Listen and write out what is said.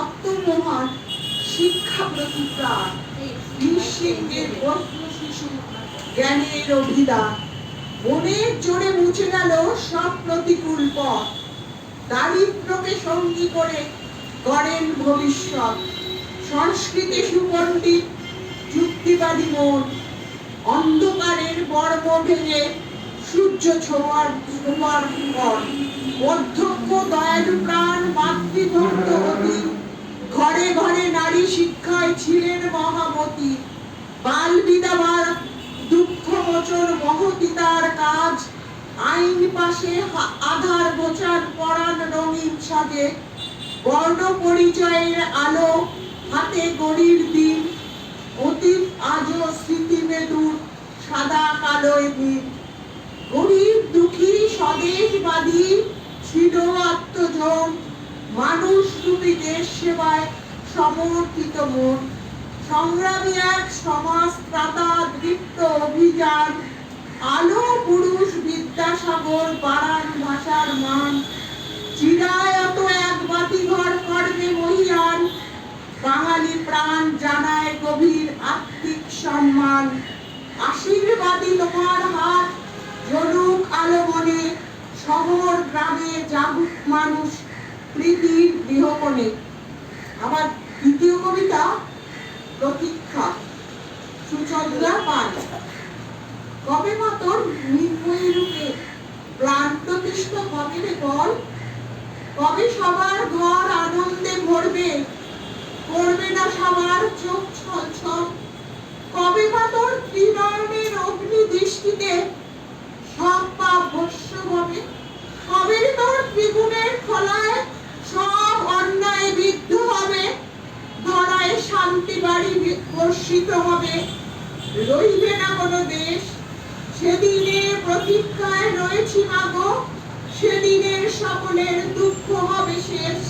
তত্ত্বমোহন শিক্ষা প্রতিকার নিঃসিংহের বস্ত্র শিশু জ্ঞানের অভিদান মনের জোরে মুছে গেল সব প্রতিকূল পথ। দারিদ্রকে সঙ্গী করে গড়েন ভবিষ্যৎ। সংস্কৃতি সুপণ্ডিত, যুক্তিবাদী মন। অন্ধকারের বর্ম ভেঙে সূর্য ছোঁয়ার ছোঁয়ার পর অধ্যক্ষ দয়ালু প্রাণ মাতৃভক্ত মহামতি বাল বিধবার দুঃখ মোচন মহতি তার কাজ, আইন পাশে আধার গোচার পরাণ রঙিন সাজে, বর্ণ পরিচয়ের আলো হাতে গড়ির দিন, অতীত আজও স্মৃতি মেদুর সাদা কালোয় দিন। গরিব দুঃখী স্বদেশবাদী ছিল আত্মজন মানুষ রূপী দেশ সেবায় সমর্পিত মন। সংগ্রামী এক সমাজ ত্রাতা দৃপ্ত অভিযান, আলো পুরুষ বিদ্যাসাগর বাড়ান ভাষার মান। চিরায়ত এক বাতিঘর কর্মে মহিয়ান, বাঙালি প্রাণ জানায় গভীর আত্মিক সম্মান। আশীর্বাদী তোমার হাত জ্বলুক আলো মনে শহর গ্রামে জাগুক মানুষ প্রীতির গৃহকোণে। আমার দ্বিতীয় কবিতা প্রতীক্ষা। সুচন্দ্রা পান কবে মা তোর রূপে ক্লান্ত তৃষ্ণ হবে রে বল? কবে সবার ঘর আনন্দে ভরবে? করবে না সবার চোখ ছল ছল? কবে বা তোর ত্রিনয়নের অগ্নি দৃষ্টিতে সব পাপ ভস্য হবে কবে তোর ত্রিগুণের খোলায় সব অন্যায় বিদ্ধ হবে ধরায় বর্ষিত হবে। রইবে না কোনো দেশ। সেদিনে প্রতীক্ষায় রয়েছি মাগো। সেদিনের সকলের দুঃখ হবে শেষ।